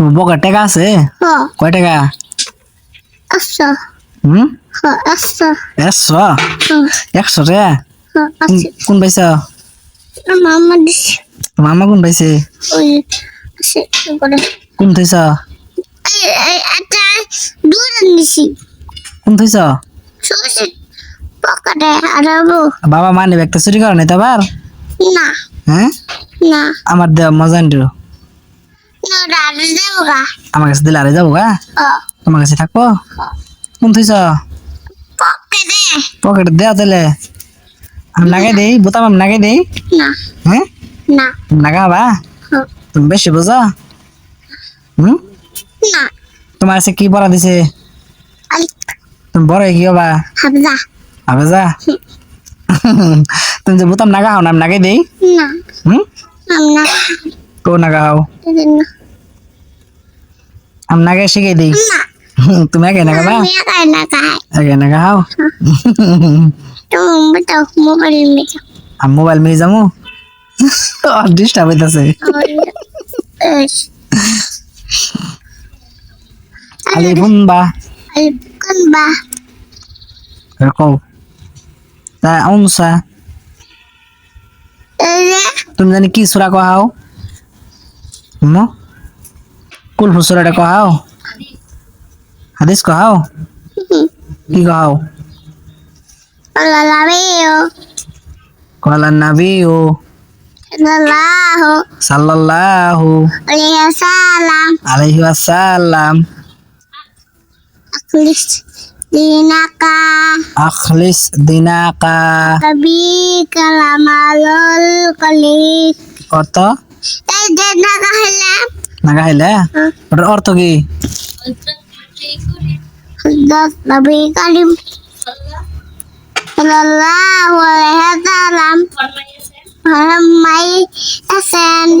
তোমার টাকা আছে? হ কয় টাকা? আচ্ছা হুম? হ আচ্ছা একশো? হ একশো টাকা? কোন পাইছ? মামা দিছে। আম্মা কোন পাইছে? কোন নিছি কোন সুসি বাবা মানে ব্যাগটা চুরি করে নাই তো আবার? না। হ্যাঁ? না। আমার দেওয়া মজা নিল। আমার কাছে দিলে আরে যাব গা? তোমার কাছে থাকব? কোন থইছ? পকেটে দেওয়া তাহলে। আমি নাগাই দেই বোতাম আমি নাগাই দেই। হ্যাঁ না। নাগাবা হ তুমি বেশি বোঝো? হুম? তোমার কাছে কি পড়া দিছে? তুমি বড় কি হবা? হাবজা যা তুমি যে বোতাম নাগা হও না আমি নাগাই দেই। হুম? আমরা নাগা হও না আমি নাগাই শিখাই দিই না তুমি আগে নাগাবা আমি একাই না খাই আগে নাগা হও তুমি বেটাও মোবাইল মেটা আমি মোবাইল মেয়ে যাব ডিস্টার্ব হইতাছে খালি ফোন বা কোন বা কও তা অনুসা এই যে তুমি জানি কি সুরা কহাও হুম কুল ফুসুরাটা কহাও হাদিস কহাও কি কহাও লালাবিও কলা নাবি ও লালাহু সাল্লাল্লাহু আলাইহি সালাম আলাইহি ওয়াসাল্লাম aklis dinaka আখলিস দিনাকা tabi kalamalul kalis অর্থ এই যে নাগা হলাম নাগা হাইলে ওটার অর্থ কি?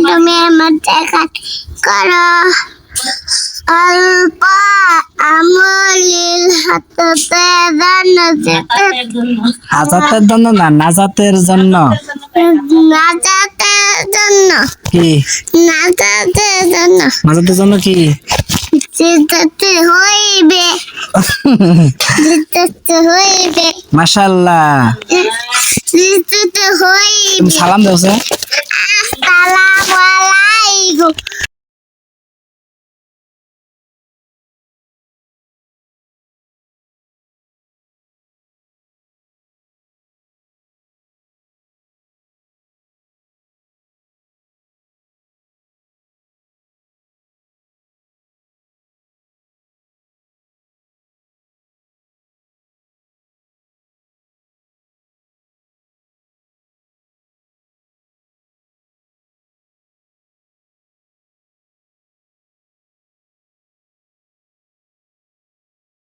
তুমি আমার দেখা করো। অল্প আমলিল হাততে জান্নাতের হাজাতের জন্য। না নাজাতের জন্য। জন্য। কি? নাজাতের জন্য। নাজাতের জন্য কি? জিততে হইবে। জিততে হইবে। মাশাল্লাহ। জিততে হইবে। সালাম দাও আলাইকুম